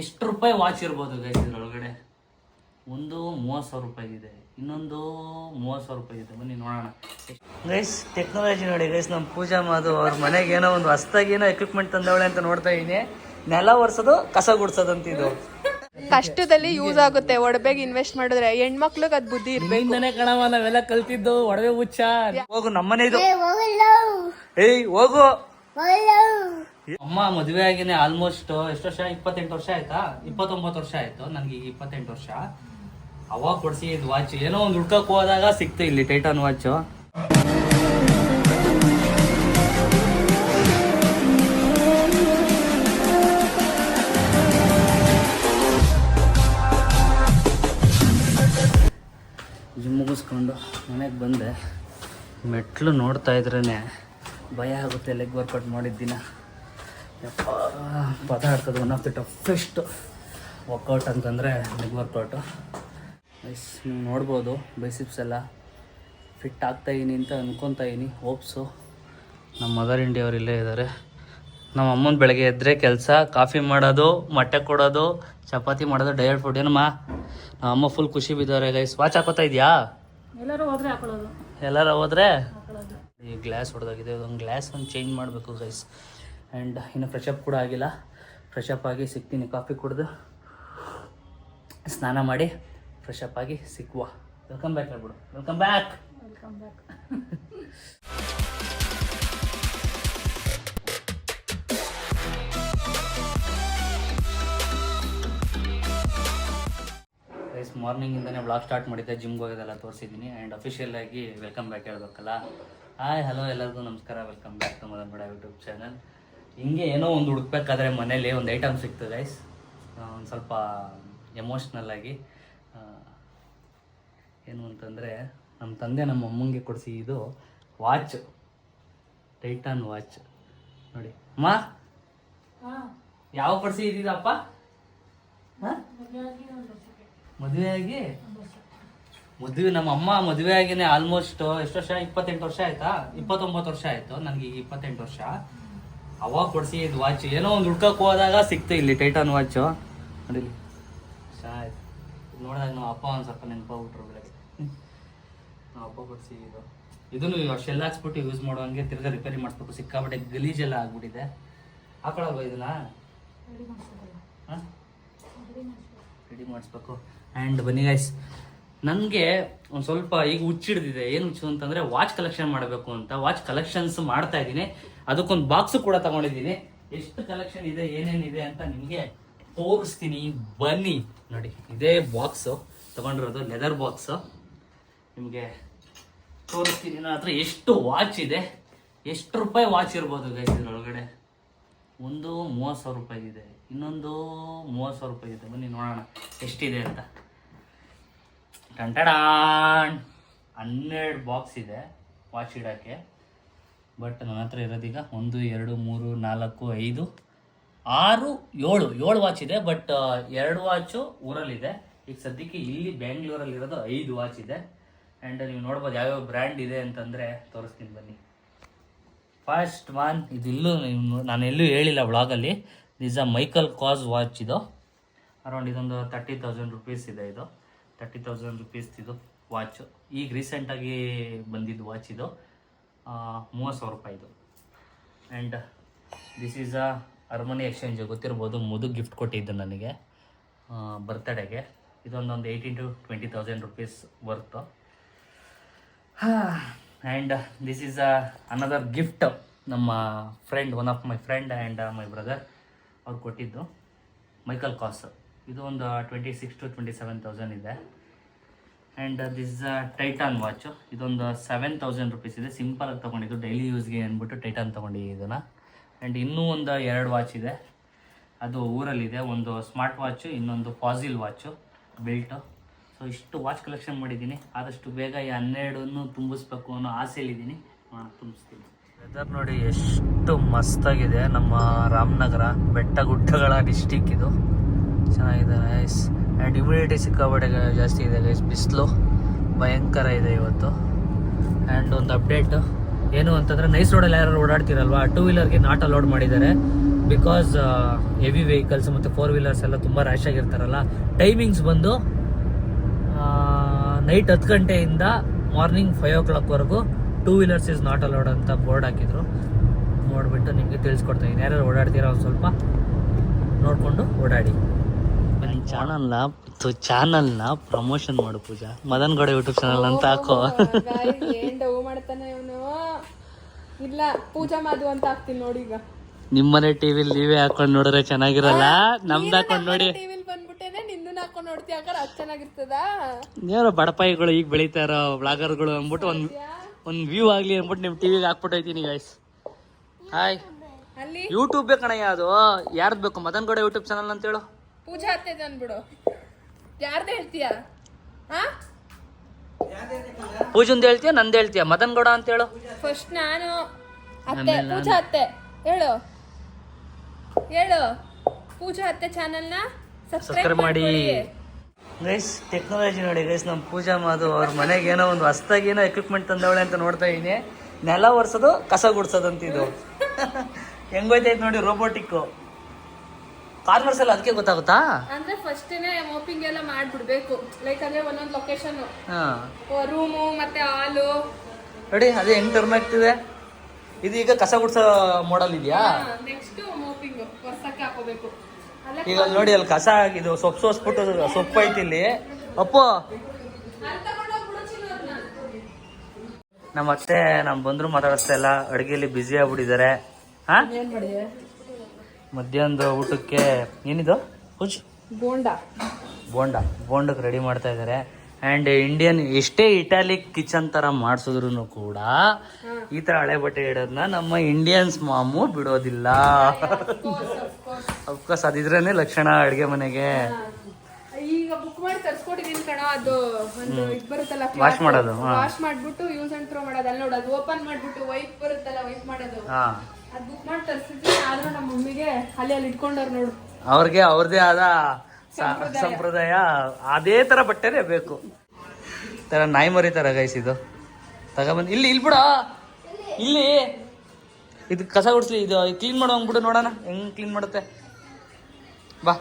ಎಷ್ಟು ರೂಪಾಯಿ ವಾಚ್ ಇರ್ಬೋದು ಗೈಸ್ ಇದರೊಳಗಡೆ? ಒಂದು ಮೂವತ್ತು ಸಾವಿರ ರೂಪಾಯಿ ಇದೆ. ಇನ್ನೊಂದು ಮೂವತ್ತು ಸಾವಿರ ರೂಪಾಯಿ ಇದೆ. ಬನ್ನಿ ನೋಡೋಣ. ಗೈಸ್ ಟೆಕ್ನಾಲಜಿ ನೋಡಿ ಗೈಸ್ ನಮ್ಮ ಪೂಜಾ ಮಾದು ಅವ್ರ ಮನೆಗೆ ಏನೋ ಒಂದು ಹೊಸ್ದಾಗಿ ಏನೋ ಎಕ್ವಿಪ್ಮೆಂಟ್ ತಂದವಳೆ ಅಂತ ನೋಡ್ತಾ ಇದ್ದೀನಿ ನೆಲ ಒರೆಸೋದು ಕಸ ಗುಡ್ಸೋದಂತ ಇದು. ಕಷ್ಟದಲ್ಲಿ ಯೂಸ್ ಆಗುತ್ತೆ. ಒಡವೆಗೆ ಇನ್ವೆಸ್ಟ್ ಮಾಡಿದ್ರೆ ಹೆಣ್ಮಕ್ಳಿಗೆ ಅದ್ ಬುದ್ಧಿ ಇರ್ಬೇಕು. ಕಣವ ನಾವೆಲ್ಲ ಕಲ್ತಿದ್ದು ಒಡವೆ ಹುಚ್ಚ. ಹೋಗು ನಮ್ಮನೆ ಇದು ಏಯ್ ಹೋಗು. ಅಮ್ಮ ಮದುವೆ ಆಗಿನೇ ಆಲ್ಮೋಸ್ಟ್ ಎಷ್ಟು ವರ್ಷ? ಇಪ್ಪತ್ತೆಂಟು ವರ್ಷ ಆಯ್ತಾ? ಇಪ್ಪತ್ತೊಂಬತ್ತು ವರ್ಷ ಆಯ್ತು. ನನಗೆ ಈಗ ಇಪ್ಪತ್ತೆಂಟು ವರ್ಷ. ಅವಾಗ ಕೊಡ್ಸಿ ಇದು ವಾಚ್ ಏನೋ ಒಂದು ಹುಡ್ಕಕ್ ಹೋದಾಗ ಸಿಕ್ತು ಇಲ್ಲಿ ಟೈಟಾನ್ ವಾಚ್ ಜಿಮ್ ಮುಗಿಸ್ಕೊಂಡು ಮನೆಗೆ ಬಂದೆ. ಮೆಟ್ಲು ನೋಡ್ತಾ ಇದ್ರೇ ಭಯ ಆಗುತ್ತೆ ಲೆಗ್ ವರ್ಕೌಟ್ ಮಾಡಿದ್ದಿನ ಯಪ್ಪ. ಪದಾರ್ಥದ one of the toughest workout ಅಂತಂದರೆ ಲೆಗ್ ವರ್ಕೌಟು ಎಸ್ ನೀವು ನೋಡ್ಬೋದು ಬೈಸಿಪ್ಸ್ ಎಲ್ಲ ಫಿಟ್ ಆಗ್ತಾಯಿನಿ ಅಂತ ಅಂದ್ಕೊತಾ ಇದೀನಿ. ಹೋಪ್ಸು ನಮ್ಮ ಮದರ್ ಇಂಡಿಯವ್ರು ಇಲ್ಲೇ ಇದ್ದಾರೆ. ನಮ್ಮ ಅಮ್ಮನ ಬೆಳಗ್ಗೆ ಎದ್ದರೆ ಕೆಲಸ ಕಾಫಿ ಮಾಡೋದು ಮೊಟ್ಟೆ ಕೊಡೋದು ಚಪಾತಿ ಮಾಡೋದು ಡಯಟ್ ಫುಡ್ ಏನಮ್ಮ? ನಮ್ಮ ಅಮ್ಮ ಫುಲ್ ಖುಷಿ ಬಿದ್ದವ್ರೆ ಗೈಸ್ ವಾಚ್ ಹಾಕೋತಾ ಇದೆಯಾ? ಎಲ್ಲರೂ ಹೋದ್ರೆ ಹಾಕೊಳ್ಳೋದು. ಎಲ್ಲಾರ ಹೋದ್ರೆ? ಈ ಗ್ಲಾಸ್ ಹೊಡೆದಾಗಿದೆ ಒಂದು ಗ್ಲಾಸ್ ಒಂದು ಚೇಂಜ್ ಮಾಡಬೇಕು ಗೈಸ್ ಆ್ಯಂಡ್ ಇನ್ನು ಫ್ರೆಶಪ್ ಕೂಡ ಆಗಿಲ್ಲ. ಫ್ರೆಶ್ ಅಪ್ ಆಗಿ ಸಿಗ್ತೀನಿ ಕಾಫಿ ಕುಡಿದು. ಸ್ನಾನ ಮಾಡಿ ಫ್ರೆಶ್ ಅಪ್ ಆಗಿ ಸಿಕ್ಕುವ. ವೆಲ್ಕಮ್ ಬ್ಯಾಕ್ ಹೇಳ್ಬಿಡು ವೆಲ್ಕಮ್ ಬ್ಯಾಕ್ ವೆಲ್ಕಮ್ ಬ್ಯಾಕ್ ಮಾರ್ನಿಂಗಿಂದನೇ ಬ್ಲಾಗ್ ಸ್ಟಾರ್ಟ್ ಮಾಡಿದ್ದೆ. ಜಿಮ್ಗೆ ಹೋಗೋದೆಲ್ಲ ತೋರಿಸಿದ್ದೀನಿ. ಆ್ಯಂಡ್ ಅಫಿಷಿಯಲ್ ಆಗಿ ವೆಲ್ಕಮ್ ಬ್ಯಾಕ್ ಹೇಳ್ಬೇಕಲ್ಲ. ಹಾಯ್ ಹಲೋ ಎಲ್ಲರಿಗೂ ನಮಸ್ಕಾರ. ವೆಲ್ಕಮ್ ಬ್ಯಾಕ್ ಟು ಮದನ್ ಬಡ ಯೂಟ್ಯೂಬ್ ಚಾನಲ್ ಹಿಂಗೆ ಏನೋ ಒಂದು ಹುಡುಕ್ಬೇಕಾದ್ರೆ ಮನೇಲಿ ಒಂದು ಐಟಮ್ ಸಿಕ್ತು ಗೈಸ್ ಒಂದು ಸ್ವಲ್ಪ ಎಮೋಷ್ನಲ್ ಆಗಿ. ಏನು ಅಂತಂದರೆ ನಮ್ಮ ತಂದೆ ನಮ್ಮ ಅಮ್ಮಂಗೆ ಕೊಡಿಸಿ ಇದು ವಾಚ್ ಟೈಟಾನ್ ವಾಚ್ ನೋಡಿ. ಅಮ್ಮ? ಯಾವ ಕೊಡಿಸಿ ಇದ್ದೀರಪ್ಪ ಮದುವೆ ಆಗಿ ಮದುವೆ ನಮ್ಮ ಅಮ್ಮ ಮದುವೆ ಆಗಿನೇ ಆಲ್ಮೋಸ್ಟ್ ಎಷ್ಟು ವರ್ಷ? ಇಪ್ಪತ್ತೆಂಟು ವರ್ಷ ಆಯ್ತಾ? ಇಪ್ಪತ್ತೊಂಬತ್ತು ವರ್ಷ ಆಯ್ತು. ನನಗೆ ಈಗ ಇಪ್ಪತ್ತೆಂಟು ವರ್ಷ. ಅವಾಗ ಕೊಡಿಸಿ ಇದು ವಾಚ್ ಏನೋ ಒಂದು ಹುಡ್ಕಕ್ ಹೋದಾಗ ಸಿಕ್ತು ಇಲ್ಲಿ ಟೈಟಾನ್ ವಾಚು ನೋಡಿ ಆಯ್ತು. ನೋಡಿದಾಗ ನಮ್ಮ ಅಪ್ಪ ಒಂದು ಸ್ವಲ್ಪ ನೆನಪಾಗ್ಬಿಟ್ರು ಬೆಳಗ್ಗೆ. ನಮ್ಮ ಅಪ್ಪ ಕೊಡಿಸಿ ಇದು. ಇದನ್ನು ಶೆಲ್ ಹಾಕ್ಸ್ಬಿಟ್ಟು ಯೂಸ್ ಮಾಡುವಂಗೆ ತಿರ್ಗಾ ರಿಪೇರಿ ಮಾಡಿಸ್ಬೇಕು. ಸಿಕ್ಕಾಪಟ್ಟೆ ಗಲೀಜೆಲ್ಲ ಆಗ್ಬಿಟ್ಟಿದೆ. ಹಾಕೊಳಲ್ವ ಇದನ್ನ. ಹಾಂ? ರೆಡಿ ಮಾಡಿಸ್ಬೇಕು. ಆ್ಯಂಡ್ ಬನ್ನಿ ಗೈಸ್ ನನಗೆ ಒಂದು ಸ್ವಲ್ಪ ಈಗ ಹುಚ್ಚಿಡ್ದಿದೆ ಏನು ಹುಚ್ಚು ಅಂತಂದರೆ ವಾಚ್ ಕಲೆಕ್ಷನ್ ಮಾಡಬೇಕು ಅಂತ. ವಾಚ್ ಕಲೆಕ್ಷನ್ಸ್ ಮಾಡ್ತಾ ಇದ್ದೀನಿ. ಅದಕ್ಕೊಂದು ಬಾಕ್ಸು ಕೂಡ ತಗೊಂಡಿದ್ದೀನಿ. ಎಷ್ಟು ಕಲೆಕ್ಷನ್ ಇದೆ ಏನೇನಿದೆ ಅಂತ ನಿಮಗೆ ತೋರಿಸ್ತೀನಿ. ಬನ್ನಿ. ನೋಡಿ, ಇದೇ ಬಾಕ್ಸು ತಗೊಂಡಿರೋದು ಲೆದರ್ ಬಾಕ್ಸು ನಿಮಗೆ ತೋರಿಸ್ತೀನಿ. ನನ್ನ ಹತ್ರ ಎಷ್ಟು ವಾಚ್ ಇದೆ? ಎಷ್ಟು ರೂಪಾಯಿ ವಾಚ್ ಇರ್ಬೋದು ಗೈಸ್ ಇದ್ರೊಳಗಡೆ? ಒಂದು ಮೂವತ್ತು ಸಾವಿರ ರೂಪಾಯಿ ಇದೆ. ಇನ್ನೊಂದು ಮೂವತ್ತು ಸಾವಿರ ರೂಪಾಯಿ ಇದೆ. ಬನ್ನಿ ನೋಡೋಣ. ಎಷ್ಟಿದೆ ಅಂತ. ಟಂಟಡಾನ್ ಹನ್ನೆರಡು ಬಾಕ್ಸ್ ಇದೆ ವಾಚ್ ಇಡೋಕ್ಕೆ. ಬಟ್ ನನ್ನ ಹತ್ರ ಇರೋದೀಗ ಒಂದು, ಎರಡು, ಮೂರು, ನಾಲ್ಕು, ಐದು, ಆರು, ಏಳು ಏಳು ವಾಚ್ ಇದೆ ಬಟ್ ಎರಡು ವಾಚು ಊರಲ್ಲಿದೆ. ಈಗ ಸದ್ಯಕ್ಕೆ ಇಲ್ಲಿ ಬೆಂಗಳೂರಲ್ಲಿ ಇರೋದು ಐದು ವಾಚ್ ಇದೆ. ಆ್ಯಂಡ್ ನೀವು ನೋಡ್ಬೋದು ಯಾವ್ಯಾವ ಬ್ರ್ಯಾಂಡ್ ಇದೆ ಅಂತಂದರೆ ತೋರಿಸ್ತೀನಿ ಬನ್ನಿ. ಫಸ್ಟ್ ಒನ್ ಇದು ಇಲ್ಲೂ ನಾನು ಎಲ್ಲೂ ಹೇಳಿಲ್ಲ ವ್ಲಾಗಲ್ಲಿ this a Michael Kors watch ಇದು. ಅರೌಂಡ್ ಇದೊಂದು ತರ್ಟಿ ತೌಸಂಡ್ ರುಪೀಸ್ ಇದೆ ಇದು. ತರ್ಟಿ ತೌಸಂಡ್ ರುಪೀಸ್ ಇದು ವಾಚು ಈಗ ರೀಸೆಂಟಾಗಿ ಬಂದಿದ್ದು ವಾಚ್ ಇದು ಮೂವತ್ತು ಸಾವಿರ ರೂಪಾಯಿ ಇದು. And this is a Armani Exchange ಗೊತ್ತಿರ್ಬೋದು, ಮುದು ಗಿಫ್ಟ್ ಕೊಟ್ಟಿದ್ದು ನನಗೆ ಬರ್ತ್ಡೇಗೆ ಇದೊಂದೊಂದು eighteen to twenty thousand rupees worth and this is a another gift ನಮ್ಮ friend one of my friend and my brother ಅವ್ರು ಕೊಟ್ಟಿದ್ದು. ಮೈಕಲ್ ಕಾಸ್ ಇದು ಒಂದು twenty six to twenty seven thousand ಇದೆ. ಆ್ಯಂಡ್ ದಿಸ್ ಟೈಟಾನ್ ವಾಚು ಇದೊಂದು seven thousand rupees ಇದೆ. ಸಿಂಪಲಾಗಿ ತೊಗೊಂಡಿದ್ದು. ಡೈಲಿ ಯೂಸ್ಗೆ ಅಂದ್ಬಿಟ್ಟು ಟೈಟಾನ್ ತೊಗೊಂಡಿದ್ದೀನಿ ಇದನ್ನು. ಆ್ಯಂಡ್ ಇನ್ನೂ ಒಂದು ಎರಡು ವಾಚ್ ಇದೆ. ಅದು ಊರಲ್ಲಿದೆ. ಒಂದು ಸ್ಮಾರ್ಟ್ ವಾಚು ಇನ್ನೊಂದು ಫಾಸಿಲ್ ವಾಚು ಬೆಲ್ಟು ಸೊ ಇಷ್ಟು ವಾಚ್ ಕಲೆಕ್ಷನ್ ಮಾಡಿದ್ದೀನಿ. ಆದಷ್ಟು ಬೇಗ ಈ ಹನ್ನೆರಡನ್ನು ತುಂಬಿಸ್ಬೇಕು ಅನ್ನೋ ಆಸೆಯಲ್ಲಿದ್ದೀನಿ. ತುಂಬಿಸ್ತೀನಿ. ವೆದರ್ ನೋಡಿ ಎಷ್ಟು ಮಸ್ತಾಗಿದೆ. ನಮ್ಮ ರಾಮನಗರ ಬೆಟ್ಟ ಗುಡ್ಡಗಳ ಡಿಸ್ಟಿಕ್ ಇದು. ಚೆನ್ನಾಗಿದೆ ನೈಸ್ ಆ್ಯಂಡ್ ಇಮ್ಯುನಿಟಿ ಸಿಕ್ಕಾಪಟ್ಟೆ ಜಾಸ್ತಿ ಇದೆ ಗೈಸ್ ಬಿಸಿಲು ಭಯಂಕರ ಇದೆ ಇವತ್ತು. ಆ್ಯಂಡ್ ಒಂದು ಅಪ್ಡೇಟ್ ಏನು ಅಂತಂದರೆ ನೈಸ್ ರೋಡಲ್ಲಿ ಯಾರು ಓಡಾಡ್ತಿರಲ್ವಾ? ಟೂ ವೀಲರ್ಗೆ ನಾಟ್ ಅಲೋಡ್ ಮಾಡಿದ್ದಾರೆ. ಬಿಕಾಸ್ ಹೆವಿ ವೆಹಿಕಲ್ಸ್ ಮತ್ತು ಫೋರ್ ವೀಲರ್ಸ್ ಎಲ್ಲ ತುಂಬ ರ್ಯಾಶ್ ಆಗಿರ್ತಾರಲ್ಲ. ಟೈಮಿಂಗ್ಸ್ ಬಂದು ನೈಟ್ ಹತ್ತು ಗಂಟೆಯಿಂದ ಮಾರ್ನಿಂಗ್ ಫೈವ್ ಓ ಕ್ಲಾಕ್ವರೆಗೂ two wheelers is not allowed ಅಂತ ಬೋರ್ಡ್ ಹಾಕಿದ್ರು. ನೋಡಿಬಿಟ್ಟು ನಿಮಗೆ ತಿಳಿಸ್ಕೊಡ್ತೀನಿ ಯಾರ್ಯಾರು ಓಡಾಡ್ತೀರಾ ಒಂದು ಸ್ವಲ್ಪ ನೋಡಿಕೊಂಡು ಓಡಾಡಿ. ಚಾನಲ್ನ ಚಾನಲ್ನ ಪ್ರಮೋಷನ್ ಮಾಡು ಪೂಜಾ. ಮದನ್ ಗೌಡ ಯೂಟ್ಯೂಬ್ ಚಾನಲ್ ಅಂತ ಹಾಕೋ. ಏನ್ ಡವ್ ಮಾಡ್ತಾನೆ ಇವನು? ಇಲ್ಲ ಪೂಜಾ ಮಾಧು ಅಂತ ಹಾಕ್ತೀನಿ ನೋಡಿ ಈಗ. ನಿಮ್ಮನೆ ಟಿವಿಲಿ ನೀವೇ ಹಾಕೊಂಡು ನೋಡಿದ್ರೆ ಚೆನ್ನಾಗಿರಲ್ಲ? ನಮ್ದು ಹಾಕೊಂಡು ನೋಡಿ. ಟಿವಿಲ್ ಬಂದ್ಬಿಟ್ಟೇನೆ ನಿಂದನ್ನ ಹಾಕೊಂಡ್ ನೋಡ್ತೀಯ ಹಾಗಾದ್ರೆ ಅದ್ ಚೆನ್ನಾಗಿರ್ತದ? ಯಾರೋ ಬಡಪಾಯಿಗಳು ಈಗ ಬೆಳೀತಾ ಇರೋ ಬ್ಲಾಗರ್ಗಳು ಅಂದ್ಬಿಟ್ಟು ಒಂದು ಒಂದು ವ್ಯೂ ಆಗಲಿ ಅಂದ್ಬಿಟ್ಟು ನಿಮ್ಮ ಟಿವಿಗೆ ಹಾಕ್ಬಿಟ್ಟೈತೀನಿ ಗಾಯ್ಸ್ ಹಾಯ್ ಅಲ್ಲಿ? ಯೂಟ್ಯೂಬ್ ಬೇಕಣಯ್ಯ ಅದು. ಯಾರ್ದು ಬೇಕು? ಮದನ್ ಗೌಡ ಯೂಟ್ಯೂಬ್ ಚಾನಲ್ ಅಂತ ಹೇಳು. ಪೂಜಾ ಅತ್ತೆ ಅಂದ್ಬಿಡು ಯಾರ್ದು ಹೇಳ್ತೀಯ? ಹಾ ಪೂಜಂದು ಹೇಳ್ತೀಯ ನಂದು ಹೇಳ್ತೀಯ? ಮದನ್ ಗೌಡ ಅಂತ ಹೇಳು. ಫಸ್ಟ್ ನಾನು ಅತ್ತೆ ಪೂಜಾ ಅತ್ತೆ. ಹೇಳು. ಹೇಳು. ಪೂಜಾ ಅತ್ತೆ ಚಾನಲ್ನ ಸಬ್ಸ್ಕ್ರೈಬ್ ಸಬ್ಸ್ಕ್ರೈಬ್ ಮಾಡಿ. ಮಾಡಿ ಗೈಸ್ ಟೆಕ್ನಾಲಜಿ ನೋಡಿ ಗೈಸ್ ನಮ್ಮ ಪೂಜಾ ಮಾದು ಅವ್ರ ಮನೆಗೆ ಏನೋ ಒಂದು ಹೊಸ್ದಾಗಿ ಏನೋ ಎಕ್ವಿಪ್ಮೆಂಟ್ ತಂದವಳೆ ಅಂತ ನೋಡ್ತಾ ಇದೀನಿ. ನೆಲ ಒರೆಸೋದು ಕಸ ಗುಡ್ಸೋದಂತ ಇದು. ಹೆಂಗೋಯ್ತೈತೆ ನೋಡಿ ರೋಬೋಟಿಕ್ ಕಾರ್ನರ್ಸ್ ಎಲ್ಲ ಅದಕ್ಕೆ ಗೊತ್ತಾಗುತ್ತಾ? ಅಂದ್ರೆ ಫಸ್ಟೇನೆ ಮೋಪಿಂಗ್ ಎಲ್ಲ ಮಾಡ್ಬಿಡ್ಬೇಕು. ಲೈಕ್ ಅಂದ್ರೆ ಒಂದೊಂದು ಲೊಕೇಶನ್ ಹಾ. ರೂಮು ಮತ್ತೆ ಹಾಲು ನೋಡಿ ಅದೇ ಹೆಂಗ್ ಇದೆ. ಆಗ್ತಿದೆ ಇದು ಈಗ ಕಸ ಗುಡ್ಸೋ ಮಾಡಲ್ ಇದೆಯಾ? ನೆಕ್ಸ್ಟ್ ಮೋಪಿಂಗ್ ವರ್ಷಕ್ಕೆ ಹಾಕೋಬೇಕು. ಈಗ ನೋಡಿ ಅಲ್ಲಿ ಕಸ ಇದು ಸೊಪ್ಪು ಸೋಸ್ಬಿಟ್ಟು ಸೊಪ್ಪು ಐತಿ ಇಲ್ಲಿ. ಅಪ್ಪ. ನಮ್ಮ ಅತ್ತೆ ನಮ್ಮ ಬಂದ್ರು ಮಾತಾಡಿಸ್ತಾ ಇಲ್ಲ ಅಡುಗೆಯಲ್ಲಿ ಬ್ಯುಸಿ ಆಗ್ಬಿಟ್ಟಿದ್ದಾರೆ. ಹಾ? ಮಧ್ಯಾಹ್ನದ ಊಟಕ್ಕೆ ಏನಿದು? ಹುಜ್. ಬೋಂಡ. ಬೋಂಡ. ಬೋಂಡಕ್ಕೆ ರೆಡಿ ಮಾಡ್ತಾ ಇದ್ದಾರೆ ಆ್ಯಂಡ್ ಇಂಡಿಯನ್ ಎಷ್ಟೇ ಇಟಾಲಿಕ್ ಕಿಚನ್ ಥರ ಮಾಡಿಸಿದ್ರು ಕೂಡ ಈ ಥರ ಹಳೆ ಬಟ್ಟೆ ಇಡೋದನ್ನ ನಮ್ಮ ಇಂಡಿಯನ್ಸ್ ಮಾಮು ಬಿಡೋದಿಲ್ಲ. ಅಫ್ಕೋರ್ಸ್ ಅದಿದ್ರೇ ಲಕ್ಷಣ ಅಡುಗೆ ಮನೆಗೆ. ಈಗ ಬುಕ್ ಮಾಡಿ ತರ್ಸ್ಕೊಟ್ಟಿದೀನಿ ಕಣ ಅದು ಒಂದು ಇದ್ ಬರುತ್ತಲ್ಲ Wash ಮಾಡೋದು, ವಾಶ್ ಮಾಡ್ಬಿಟ್ಟು ಯೂಸ್ ಅಂಡ್ ಥ್ರೋ ಮಾಡೋದು. ಅಲ್ಲಿ ನೋಡೋದು ಓಪನ್ ಮಾಡ್ಬಿಟ್ಟು ವೈಪ್ ಬರುತ್ತಲ್ಲ ವೈಪ್ ಮಾಡೋದು. ಹಾಂ. ಅದ್ ಬುಕ್ ಮಾಡಿ ತರ್ಸಿದ್ವಿ ಆದ್ರೂ ನಮ್ಮ ಮಮ್ಮಿಗೆ ಅಲ್ಲಿ ಅಲ್ಲಿ ಇಟ್ಕೊಂಡವ್ರು ನೋಡು. ಅವ್ರಿಗೆ ಅವ್ರದೇ ಆದ ಸ- ಸಂಪ್ರದಾಯ. ಅದೇ ತರ ಬಟ್ಟೆನೇ ಬೇಕು. ತರ ನಾಯಿ ಮರಿ ತರ ಗೈಸ್ ಇದು. ತಗೊಬಂದು ಇಲ್ಲಿ ಇಲ್ಲಿ ಬಿಡ. ಇಲ್ಲಿ. ಇದು ಕಸ ಗುಡಿಸ್ಲಿ ಇದು ಕ್ಲೀನ್ ಮಾಡೋ ಬಿಡು ನೋಡೋಣ. ಹೆಂಗ್ ಕ್ಲೀನ್ ಮಾಡುತ್ತೆ? ಬಾ.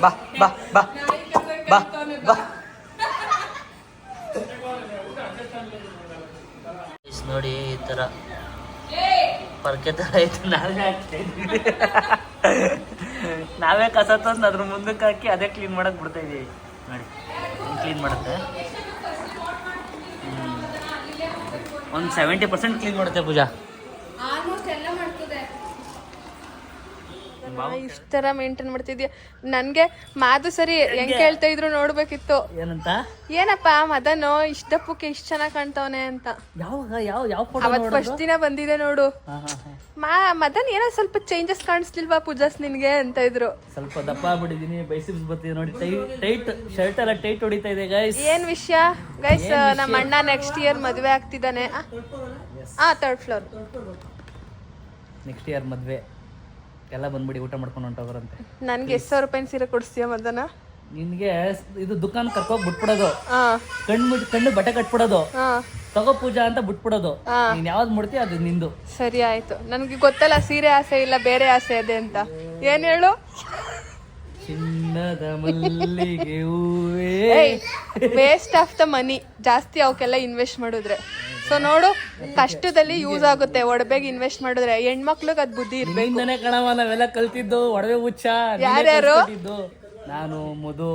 ಬಾ ಬಾ ಬಾ. ಬಾ ಬಾ. ನೋಡಿ ಈ ತರ. ಪರ್ಕೆ ತರ ಐತೆ, ನಾವೇ ಹಾಕ್ತಾ ಇದೀವಿ ನಾವೇ ಕಸ ತಂದು ಅದ್ರ ಮುಂದಕ್ಕೆ ಹಾಕಿ ಅದೇ ಕ್ಲೀನ್ ಮಾಡಕ್ ಬಿಡ್ತಾ ಇದೀವಿ. ನೋಡಿ ಕ್ಲೀನ್ ಮಾಡುತ್ತೆ? ಒಂದು ಸೆವೆಂಟಿ ಪರ್ಸೆಂಟ್ ಕ್ಲೀನ್ ಮಾಡುತ್ತೆ ಪೂಜಾ ಆಲ್ಮೋಸ್ಟ್ ಎಲ್ಲ ಮಾಡ್ತದೆ ಇಷ್ಟ ತರ ಮೇಂಟೈನ್ ಮಾಡ್ತಿದ್ಯಾ? ನನ್ಗೆ ಮಾದು ಸರಿ ಹೆಂಗ್ ಕೇಳ್ತಾ ಇದ್ರು ನೋಡ್ಬೇಕಿತ್ತು. ಏನಂತ? ಏನಪ್ಪ ಮದನೋ ಇಷ್ಟಪ್ಪಕ್ಕೆ ಇಷ್ಟ ಚೆನ್ನಾಗ್ ಕಾಣ್ತಾವನೆ ಅಂತ. ಯಾವಾಗ? ಯಾವ ಯಾವ ಅವತ್ ಫಸ್ಟ್ ದಿನ ಬಂದಿದೆ ನೋಡು. ಮಾ ಮದನ್ ಏನೋ ಸ್ವಲ್ಪ ಚೇಂಜಸ್ ಕಾಣಿಸ್ಲಿಲ್ವಾ ಪೂಜಾಸ್ ನಿನ್ಗೆ ಅಂತ ಇದ್ರು. ಸ್ವಲ್ಪ ದಪ್ಪ ಆಗ್ಬಿಟ್ಟಿದೀನಿ ಬೈಸಿಪ್ಸ್ ಬರ್ತಿದೆ ನೋಡಿ ಟೈಟ್ ಟೈಟ್ ಶರ್ಟ್ ಎಲ್ಲ ಟೈಟ್ ಹೊಡಿತಾ ಇದೆ ಗೈಸ್ ಏನ್ ವಿಷಯ? ಗೈಸ್ ನಮ್ಮ ಅಣ್ಣ ನೆಕ್ಸ್ಟ್ ಇಯರ್ ಮದ್ವೆ ಆಗ್ತಿದ್ದಾನೆ. ಆ ಥರ್ಡ್ ಫ್ಲೋರ್ ನೆಕ್ಸ್ಟ್ ಇಯರ್ ಮದ್ವೆ. ಎಲ್ಲ ಬಂದ್ಬಿಡಿ ಊಟ ಮಾಡ್ಕೊಂಡು ಹೊಂಟೋಗ್ರಂತೆ. ನನ್ಗೆ ಎಷ್ಟು ಸಾವಿರ ರೂಪಾಯಿ ಸೀರೆ ಕೊಡಿಸ್ತೀಯ ಮದನ ನಿನ್ಗೆ ಇದು ದುಕಾನ್ ಕರ್ಕೋಗ್ ಬಿಟ್ಬಿಡೋದು. ಕಣ್ಣು ಬಿಟ್ಟು ಕಣ್ಣು ಬಟ್ಟೆ ಕಟ್ಬಿಡೋದು. ತಗೋ ಪೂಜಾ ಅಂತ ಬಿಟ್ಬಿಡೋದು. ನೀನ್ ಯಾವ್ದು ಮುಡ್ತಿ ಅದು ನಿಂದು. ಸರಿ ಆಯ್ತು. ನನ್ಗೆ ಗೊತ್ತಲ್ಲ ಸೀರೆ ಆಸೆ ಇಲ್ಲ ಬೇರೆ ಆಸೆ ಇದೆ ಅಂತ. ಏನ್ ಹೇಳು? ಚಿನ್ನದ ಮಲ್ಲಿಗೆ ಹೂವೇ. ವೇಸ್ಟ್ ಆಫ್ ದ ಮನಿ ಜಾಸ್ತಿ ಅವಕ್ಕೆಲ್ಲ ಇನ್ವೆಸ್ಟ್ ಮಾಡಿದ್ರೆ. ಸೊ ನೋಡು ಕಷ್ಟದಲ್ಲಿ ಯೂಸ್ ಆಗುತ್ತೆ. ಒಡವೆಗೆ ಇನ್ವೆಸ್ಟ್ ಮಾಡಿದ್ರೆ ಹೆಣ್ಮಕ್ಳಿಗೆ ಅದ್ ಬುದ್ಧಿ ಇರ್ಬೇಕು. ಕಣವ ನಾವೆಲ್ಲ ಕಲ್ತಿದ್ದು ಒಡವೆ ಹುಚ್ಚ ನೀನೇ ಯಾರ್ಯಾರು? ನಾನು ಮಧು.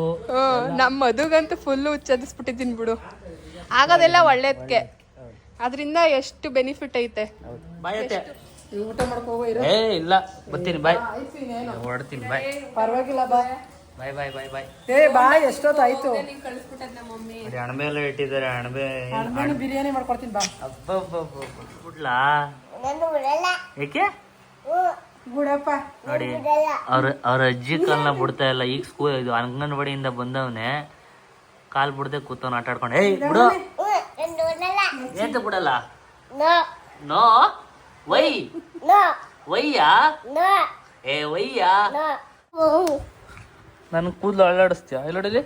ನಮ್ಮ ಮದುಗಂತೂ ಫುಲ್ ಹುಚ್ಚದಿಸ್ಬಿಟ್ಟಿದ್ದೀನಿ ಬಿಡು. ಆಗೋದೆಲ್ಲ ಒಳ್ಳೇದಕ್ಕೆ ಅದರಿಂದ ಎಷ್ಟು ಬೆನಿಫಿಟ್ ಐತೆ. ಬಾಯ್ ಮಾಡ್ಕೋ ಏ ಇಲ್ಲ. ಬರ್ತೀನಿ ಬಾಯ್. ಹೊಡ್ತೀನಿ ಬಾಯ್. ಪರವಾಗಿಲ್ಲ ಬಾ ಬಾಯ್ ಬಾಯ್ ಬಾಯ್ ಬಾಯ್ ಏ ಬಾ ಎಷ್ಟೊತ್ತಾಯ್ತು ನೋಡಿ ಅಣಬೆ ಎಲ್ಲ ಇಟ್ಟಿದ್ದಾರೆ ಅಣಬೆ ನಾನು ಬಿರಿಯಾನಿ ಮಾಡ್ಕೊಡ್ತೀನಿ ಬಾ. ಬಿಡ್ಲಾ ಏಕೆ? ಬಿಡಪ್ಪ. ನೋಡಿ ಅವ್ರ ಅವ್ರ ಅಜ್ಜಿ ಕಾಲ್ನ ಬಿಡ್ತಾ ಇಲ್ಲ ಈಗ ಸ್ಕೂಲ್ ಇದು ಅಂಗನವಾಡಿಯಿಂದ ಬಂದವನೇ ಕಾಲ್ ಬಿಡದೆ ಕೂತವ್ನ ಆಟ ಆಡ್ಕೊಂಡು. ಏಯ್ ಬಿಡು. ಎಂತ ಬಿಡಲ್ಲ. ನೋ. ವೈ? ವಯ್ಯಾ ಏ ವಯ್ಯಾ ನನ್ ಕೂದ್ಲು ಅಳ್ಳಾಡಿಸ್ತೀಯ? ಇಲ್ಲ ನೋಡಿಲಿ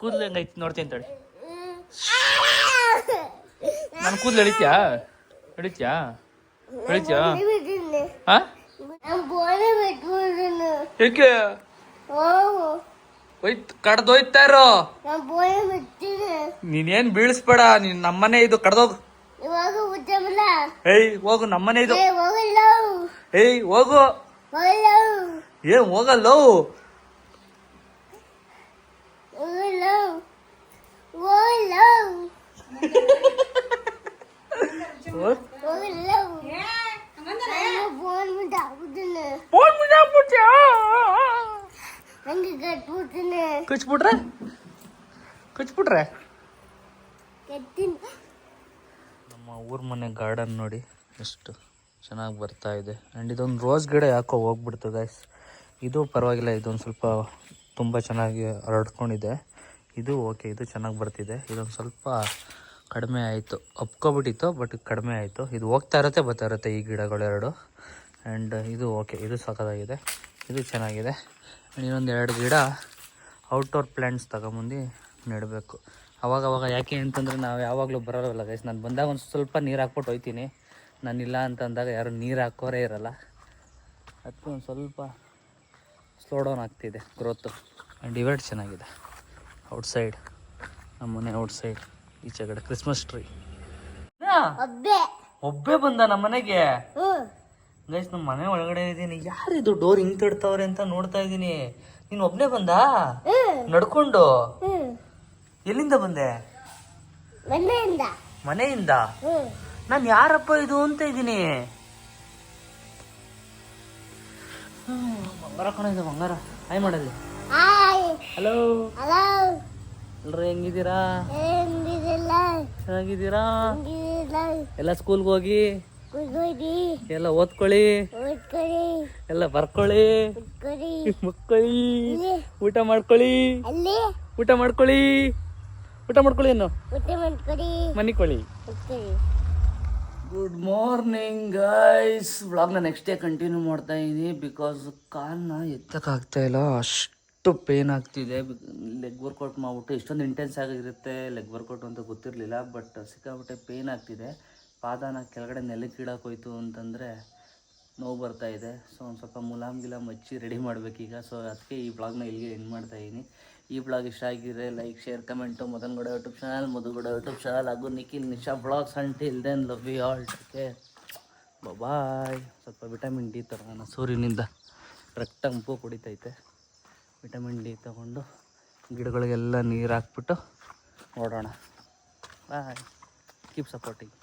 ಕೂದಲು ಹೆಂಗೈತಿ ನೋಡ್ತೀನಿ ತಡಿ. ನಾನು ಕೂದಲು ಎಳಿತ್ಯಾ? ಎಳಿತ್ಯಾ? ಎಳಿತ್ಯಾ ಹಾ ಏಕೆ ಹೋಯ್ತ್ ಕಡ್ದೋಯ್ತಾ ಇರೋ? ನೀನೇನ್ ಬೀಳಿಸ್ಬೇಡ ನೀನ್ ನಮ್ಮನೆ ಇದು ಕಡ್ದೋಗ್ ಏಯ್ ಹೋಗು ನಮ್ಮನೆ ಇದು. ಏಯ್ ಹೋಗು. ಹೋಗಲ್ಲ ಏನ್ ಹೋಗಲ್ಲೋ ಹೋಗಲ್ಲ ಹೋಗಲ್ಲ ಹೋಗ್. ಹೋಗಲ್ಲ ಫೋನ್ ಬಿಟ್ಟು ಹಾಕುತ್ತೇನೆ ಫೋನ್ ಬಿಟ್ಟಾಕ್ಬಿಟ್ಯಾ? ಹಂಗೆ ಕಟ್ಬಿಡ್ತೇನೆ ಕಚ್ಬಿಟ್ರೆ? ಕಚ್ಬಿಟ್ರೆ? ನಮ್ಮ ಊರ್ ಮನೆ ಗಾರ್ಡನ್ ನೋಡಿ ಎಷ್ಟು ಚೆನ್ನಾಗಿ ಬರ್ತಾ ಇದೆ. ಆ್ಯಂಡ್ ಇದೊಂದು ರೋಸ್ ಗಿಡ ಯಾಕೋ ಹೋಗ್ಬಿಡ್ತು ಗೈಸ್ ಇದು ಪರವಾಗಿಲ್ಲ ಇದೊಂದು ಸ್ವಲ್ಪ ತುಂಬ ಚೆನ್ನಾಗಿ ಹರಡ್ಕೊಂಡಿದೆ. ಇದು ಓಕೆ ಇದು ಚೆನ್ನಾಗಿ ಬರ್ತಿದೆ. ಇದೊಂದು ಸ್ವಲ್ಪ ಕಡಿಮೆ ಆಯಿತು. ಅಪ್ಕೊಬಿಟ್ಟಿತ್ತು ಬಟ್ ಕಡಿಮೆ ಆಯಿತು. ಇದು ಹೋಗ್ತಾ ಇರುತ್ತೆ ಬರ್ತಾ ಇರುತ್ತೆ ಈ ಗಿಡಗಳೆರಡು. ಆ್ಯಂಡ್ ಇದು ಓಕೆ ಇದು ಸಖತ್ತಾಗಿದೆ. ಇದು ಚೆನ್ನಾಗಿದೆ. ಆ್ಯಂಡ್ ಇನ್ನೊಂದು ಎರಡು ಗಿಡ ಔಟ್ಡೋರ್ ಪ್ಲ್ಯಾಂಟ್ಸ್ ತಗೊಂಬಂದು ನೆಡಬೇಕು. ಅವಾಗ ಅವಾಗ ಯಾಕೆ ಅಂತಂದರೆ ನಾವು ಯಾವಾಗಲೂ ಬರೋಲ್ಲ ಗೈಸ್ ನಾನು ಬಂದಾಗ ಒಂದು ಸ್ವಲ್ಪ ನೀರು ಹಾಕ್ಬಿಟ್ಟು ಹೋಯ್ತೀನಿ. ನಾನಿಲ್ಲ ಅಂತಂದಾಗ ಯಾರು ನೀರು ಹಾಕೋರೇ ಇರಲ್ಲ. ಅದಕ್ಕೆ ಒಂದು ಸ್ವಲ್ಪ ಸ್ಲೋ ಡೌನ್ ಆಗ್ತಿದೆ ಗ್ರೋತು ಆ್ಯಂಡ್ ಇವೆಟ್ ಚೆನ್ನಾಗಿದೆ. ಔಟ್ಸೈಡ್ ನಮ್ಮ ಮನೆ ಔಟ್ಸೈಡ್ ಈಚೆ ಕಡೆ ಕ್ರಿಸ್ಮಸ್ ಟ್ರೀ ಒಬ್ಬೆ. ಒಬ್ಬೇ ಬಂದ ನಮ್ಮ ಮನೆಗೆ? ಹ್ಮ್ ಗೈಸ್ ನಮ್ಮ ಮನೆ ಒಳಗಡೆ ಇದ್ದೀನಿ ಯಾರಿದು ಡೋರ್ ಹಿಂಗ್ ತಡ್ತಾವ್ರೆ ಅಂತ ನೋಡ್ತಾ ಇದ್ದೀನಿ ನೀನು ಒಬ್ಬನೇ ಬಂದಾ? ನಡ್ಕೊಂಡು? ಎಲ್ಲಿಂದ ಬಂದೆ? ಮನೆಯಿಂದ. ಮನೆಯಿಂದ? ನಾನು ಯಾರಪ್ಪ ಇದು ಅಂತ ಇದ್ದೀನಿ. ಬಂಗಾರ ಕಣ ಇದು ಬಂಗಾರ. ಹಾಯ್ ಮಾಡಲ್ಲಿ ಹಲೋ ಎಲ್ರು ಹೆಂಗಿದ್ದೀರಾ? ಚೆನ್ನಾಗಿದ್ದೀರಾ? ಎಲ್ಲ ಸ್ಕೂಲ್ಗೆ ಹೋಗಿ? ಎಲ್ಲ ಓದ್ಕೊಳ್ಳಿ. ಎಲ್ಲ ಬರ್ಕೊಳ್ಳಿ. ಮಕ್ಕಳಿ. ಊಟ ಮಾಡ್ಕೊಳ್ಳಿ. ಅಲ್ಲಿ. ಊಟ ಮಾಡ್ಕೊಳ್ಳಿ. ಊಟ ಮಾಡ್ಕೊಳ್ಳಿ ಏನು ಮನಿಕೊಳ್ಳಿ. ಗುಡ್ ಮಾರ್ನಿಂಗ್ ಗೈಸ್ ವ್ಲಾಗ್ನ ನೆಕ್ಸ್ಟ್ ಡೇ ಕಂಟಿನ್ಯೂ ಮಾಡ್ತಾ ಇದ್ದೀನಿ ಬಿಕಾಸ್ ಕಾಲನ್ನ ಎತ್ತಕ್ಕಾಗ್ತಾ ಇಲ್ಲ. ಅಷ್ಟು ಪೇನ್ ಆಗ್ತಿದೆ. ಲೆಗ್ ವರ್ಕೌಟ್ ಮಾಡ್ಬಿಟ್ಟು ಇಷ್ಟೊಂದು ಇಂಟೆನ್ಸ್ ಆಗಿರುತ್ತೆ ಲೆಗ್ ವರ್ಕೌಟ್ ಅಂತ ಗೊತ್ತಿರಲಿಲ್ಲ ಬಟ್ ಸಿಕ್ಕಾಬಿಟ್ಟೆ ಪೇನ್ ಆಗ್ತಿದೆ. ಪಾದನ ಕೆಳಗಡೆ ನೆಲಕ್ಕೆ ಇಡಕ್ಕೆ ಹೋಯ್ತು ಅಂತಂದರೆ ನೋವು ಬರ್ತಾ ಇದೆ. ಸೊ ಒಂದು ಸ್ವಲ್ಪ ಮುಲಾಮ್ ಗಿಲಾಮ್ ಹಚ್ಚಿ ರೆಡಿ ಮಾಡಬೇಕೀಗ. ಸೊ ಅದಕ್ಕೆ ಈ ಬ್ಲಾಗ್ನ ಇಲ್ಲಿಗೆ ಎಂಡ್ ಮಾಡ್ತಾ ಇದ್ದೀನಿ ಈ ಬ್ಲಾಗ್ ಇಷ್ಟ ಆಗಿದ್ರೆ like share comment Madan Gowda YouTube channel Madhu Gowda YouTube channel ಹಾಗೂ Nikhil Nisha vlogs aunty then love you all take bye ಸ್ವಲ್ಪ ವಿಟಮಿನ್ ಡಿ ತಗೋಣ ಸೂರ್ಯನಿಂದ ರಕ್ತ ಮುಪ್ಪು ಕುಡಿತೈತೆ. ವಿಟಮಿನ್ ಡಿ ತಗೊಂಡು ಗಿಡಗಳಿಗೆಲ್ಲ ನೀರು ಹಾಕ್ಬಿಟ್ಟು ನೋಡೋಣ. ಬಾಯ್ ಕೀಪ್ ಸಪೋರ್ಟಿಂಗ್